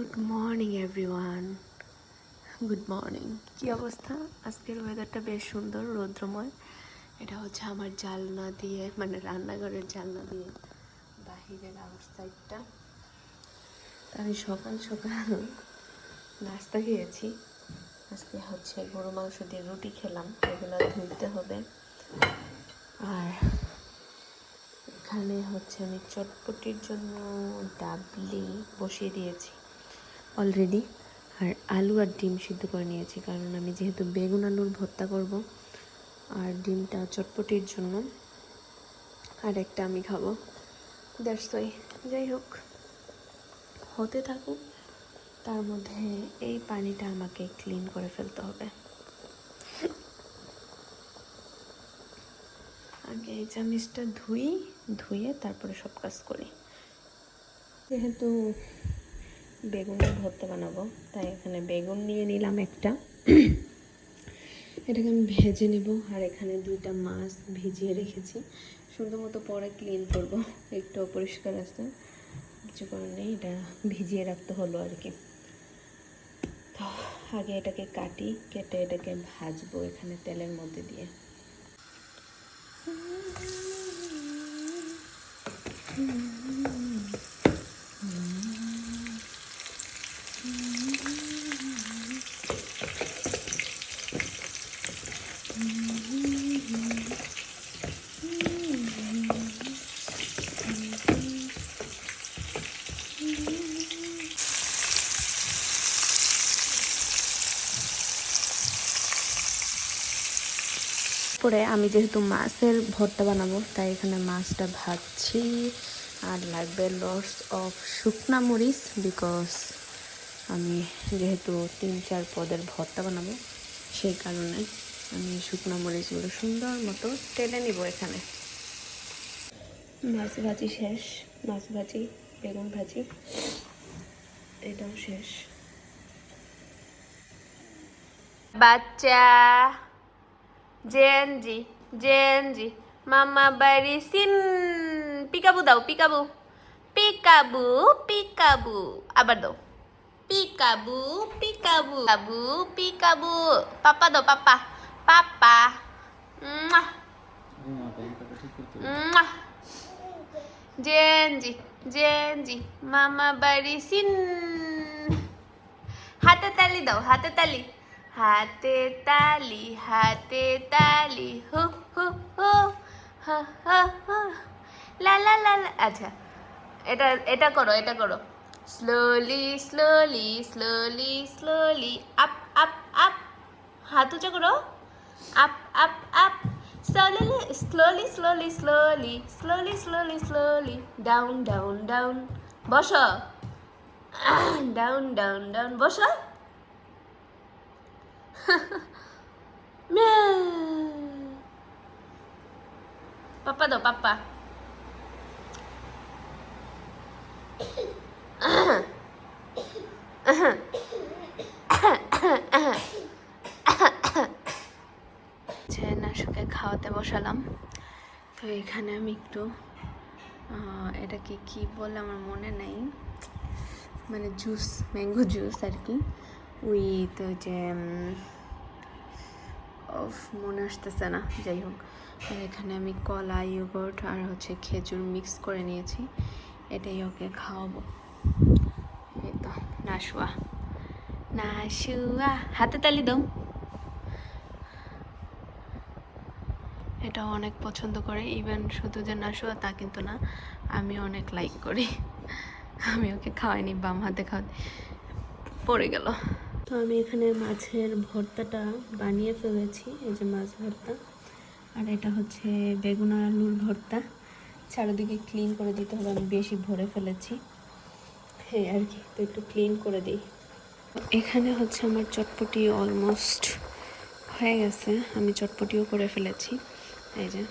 Good morning everyone good morning কি অবস্থা? আজকের ওয়েদারটা বেশ সুন্দর রৌদ্রময়। এটা হচ্ছে আমার জালনা দিয়ে মানে রান্নাঘরের জালনা দিয়ে বাহিরের আউটসাইডটা আমি সকাল সকাল নাস্তা খেয়েছি। আজকে হচ্ছে গরু মাংস দিয়ে রুটি খেলাম এগুলো ধুইতে হবে। আর এখানে হচ্ছে আমি চটপটির জন্য ডাবলি বসিয়ে দিয়েছি। অলরেডি আর আলু আর ডিম সিদ্ধ করে নিয়েছি, কারণ আমি যেহেতু বেগুন আলুর ভর্তা করব, আর ডিমটা চটপটির জন্য, আর একটা আমি খাব। ওয়াই যাই হোক, হতে থাকুক, তার মধ্যে এই পানিটা আমাকে ক্লিন করে ফেলতে হবে। আগে এই চামিচটা ধুই, ধুয়ে তারপরে সব কাজ করি। যেহেতু বেগুনের ভর্তা বানাবো। তাই এখানে বেগুন নিয়ে নিলাম একটা। এটাকে আমি ভেজে নেব। আর এখানে দুইটা মাছ ভিজিয়ে রেখেছি। সুন্দর মতো পরে ক্লিন করব। একটু অপরিষ্কার আছে। কিছু করার নেই। এটা ভিজিয়ে রাখতে হলো আর কি। তো আগে এটাকে কাটি, কেটে এটাকে ভাজবো এখানে তেলের মধ্যে দিয়ে। পরে আমি যেহেতু মাছের ভর্তা বানাবো, তাই এখানে মাছটা ভাজছি। আর লাগবে লস অফ শুকনা মরিচ বিকজ আমি যেহেতু তিন, চার পদের ভর্তা বানাবো, সেই কারণে আমি শুকনো মরিচগুলো সুন্দর মতো টেলে নিব এখানে। মাছ ভাজি শেষ, মাছ ভাজি, বেগুন ভাজি, এটাও শেষ। বাচ্চা! জেনজি জেনজি মামা বাড়ি সিন পিকাবু দাও পিকাবু পিকাবু পিকাবু আবার দাও পিকাবু পিকাবু কাবু পিকাবু পাপা দাও পাপা পাপা মুয়া। জেনজি জেনজি মামা বাড়ি সিন হাতে তালি দাও হাতে তালি হাতে তালি হাতে তালি, হু হু হু লা লা লা আচ্ছা এটা এটা করো এটা করো। Slowly slowly slowly slowly up up up হাত উঁচা করো। Up up up slowly slowly slowly slowly slowly slowly slowly down down down বসো। ডাউন ডাউন ডাউন বসো। পাপ্পা দাও পাপ্পা নাশুকে খাওয়াতে বসালাম। তো এখানে আমি একটু এটাকে কি বলে আমার মনে নেই। মানে জুস ম্যাঙ্গো জুস আর কি। উইথ যে মনে আসতেছে না যাই হোক। আর এখানে আমি কলা ইয়োগর্ট আর হচ্ছে খেজুর মিক্স করে নিয়েছি। এটাই ওকে খাওয়াবো। এই তো, নাশুয়া। নাশুয়া। হাতে তালি দাও। এটা অনেক পছন্দ করে। ইভেন শুধু যে নাশুয়া তা কিন্তু না, আমি অনেক লাইক করি। আমি ওকে খাওয়াইনি, বাম হাতে খাওয়াতে পড়ে গেল। তো আমি এখানে মাছের ভর্তাটা বানিয়ে ফেলেছি, এই যে মাছ ভর্তা। আর এটা হচ্ছে বেগুন আলুর ভর্তা। চারিদিকে ক্লিন করে দিতে হবে, আমি বেশি ভরে ফেলেছি। হ্যাঁ আর কি, তো একটু ক্লিন করে দিই। এখানে হচ্ছে আমার চটপটি অলমোস্ট হয়ে গেছে, আমি চটপটিও করে ফেলেছি। এই যে,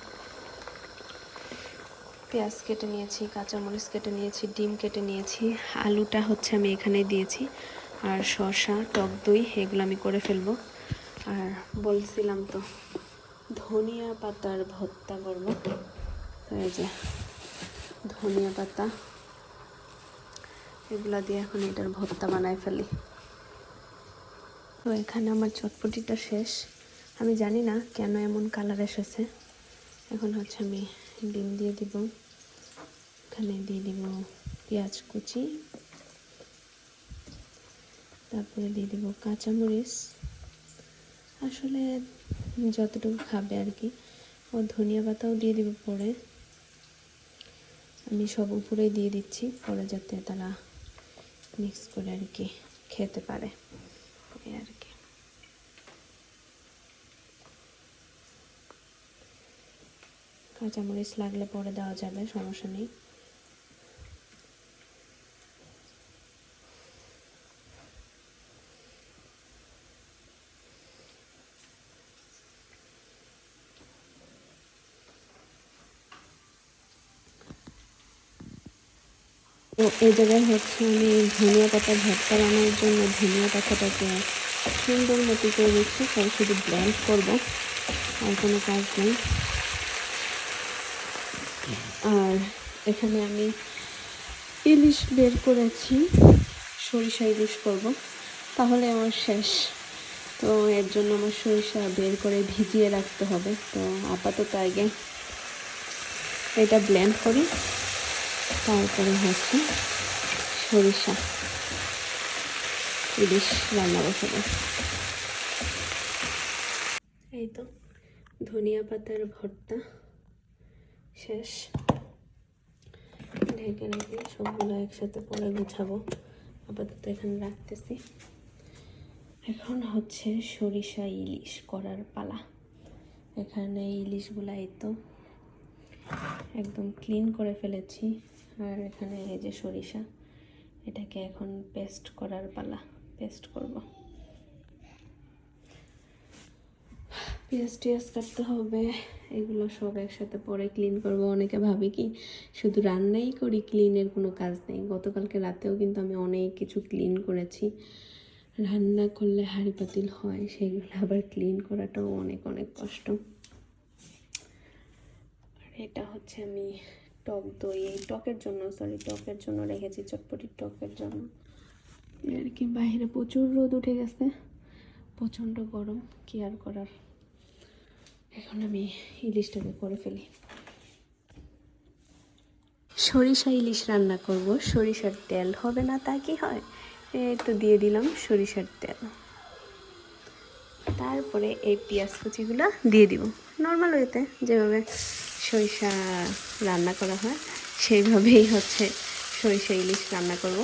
পেঁয়াজ কেটে নিয়েছি, কাঁচামরিচ কেটে নিয়েছি, ডিম কেটে নিয়েছি, আলুটা হচ্ছে আমি এখানে দিয়েছি। আর শসা, টক দই, এগুলো আমি করে ফেলব। আর বলছিলাম তো, ধনিয়া পাতার ভর্তা করব। এই যে, ধনিয়া পাতা, এগুলা দিয়ে এখন এটার ভর্তা বানায় ফেলি। তো এখানে আমার চটপটিটা শেষ। আমি জানি না কেন এমন কালার এসেছে। এখন হচ্ছে আমি ডিম দিয়ে দিব। এখানে দিয়ে দিব পেঁয়াজ কুচি। তারপরে দিয়ে দিব কাঁচামরিচ। আসলে যতটুকু খাবে আর কি। ও ধনিয়া পাতাও দিয়ে দিব পরে। আমি সব উপরে দিয়ে দিচ্ছি পরে যাতে তারা মিক্স করে আর কি খেতে পারে। এই আর কি। কাঁচামরিচ লাগলে পরে দেওয়া যাবে, সমস্যা নেই। তো এই জায়গায় হচ্ছে আমি ধনিয়া পাতা ভর্তা বানানোর জন্য ধনিয়া পাতাটাকে সুন্দর মতো করে দিচ্ছি তাই শুধু ব্লেন্ড করব, আর কোনো কাজ নেই। আর এখানে আমি ইলিশ বের করেছি, সরিষা ইলিশ করব। তাহলে আমার শেষ। তো এর জন্য আমার সরিষা বের করে ভিজিয়ে রাখতে হবে। তো আপাতত আগে এটা ব্লেন্ড করি। তারপরে হচ্ছে সরিষা। ইলিশ রান্না বসাবো। এই তো, ধনিয়া পাতার ভর্তা শেষ। ঢেকে রেখে সবগুলো একসাথে পরে গুছাবো। আপাতত এখানে রাখতেছি। এখন হচ্ছে সরিষা ইলিশ করার পালা। এখানে ইলিশগুলা এই তো একদম ক্লিন করে ফেলেছি। আর এখানে এই যে সরিষা, এটাকে এখন পেস্ট করার পালা পেস্ট করব। পেঁয়াজ টিয়াজ কাটতে হবে, এগুলো সব একসাথে পরে ক্লিন করব। অনেকে ভাবে কি শুধু রান্নাই করি ক্লিনের কোনো কাজ নেই। গতকালকে রাতেও কিন্তু আমি অনেক কিছু ক্লিন করেছি। রান্না করলে হাড়ি পাতিল হয়, সেগুলো আবার ক্লিন করাটাও অনেক অনেক কষ্ট। আর এটা হচ্ছে আমি টক দই, এই টকের জন্য সরি টকের জন্য রেখেছি চটপটির টকের জন্য। আর কি, বাইরে প্রচুর রোদ উঠে গেছে, প্রচণ্ড গরম, কি আর করার? এখন আমি ইলিশটাকে করে ফেলি। সরিষা ইলিশ রান্না করব, সরিষার তেল হবে না, তা কি হয়? এই তো দিয়ে দিলাম সরিষার তেল। তারপরে এই পেঁয়াজ কুচিগুলো দিয়ে দিব। নর্মাল ওয়েতে যেভাবে সরিষা রান্না করা হয়, সেইভাবেই হচ্ছে সরিষা ইলিশ রান্না করব।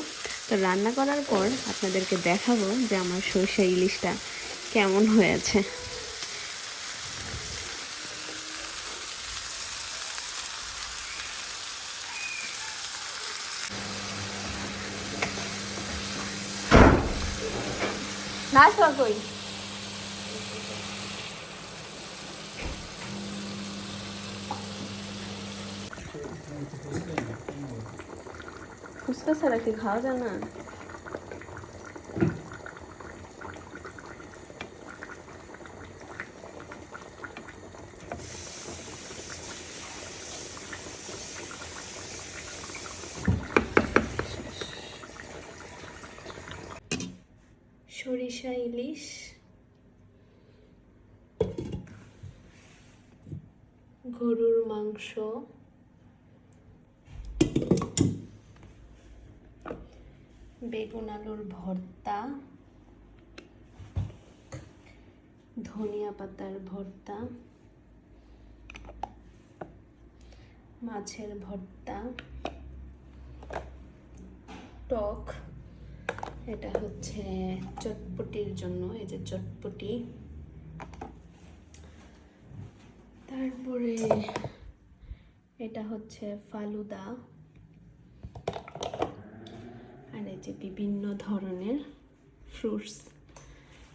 তো রান্না করার পর আপনাদেরকে দেখাবো যে আমার সরিষা ইলিশটা কেমন হয়েছে। না কই? ফুচকা ছাড়া কি খাওয়া যায় না? সরিষা ইলিশ। গরুর মাংস। বেগুন আলুর ভর্তা, ধনিয়া পাতার ভর্তা, মাছের ভর্তা, টক, এটা হচ্ছে চটপটির জন্য, এই যে চটপটি। তারপরে এটা হচ্ছে ফালুদা। আর এই যে বিভিন্ন ধরনের ফ্রুটস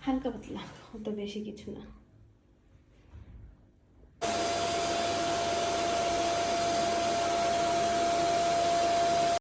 হালকা পাতলা অত বেশি কিছু না।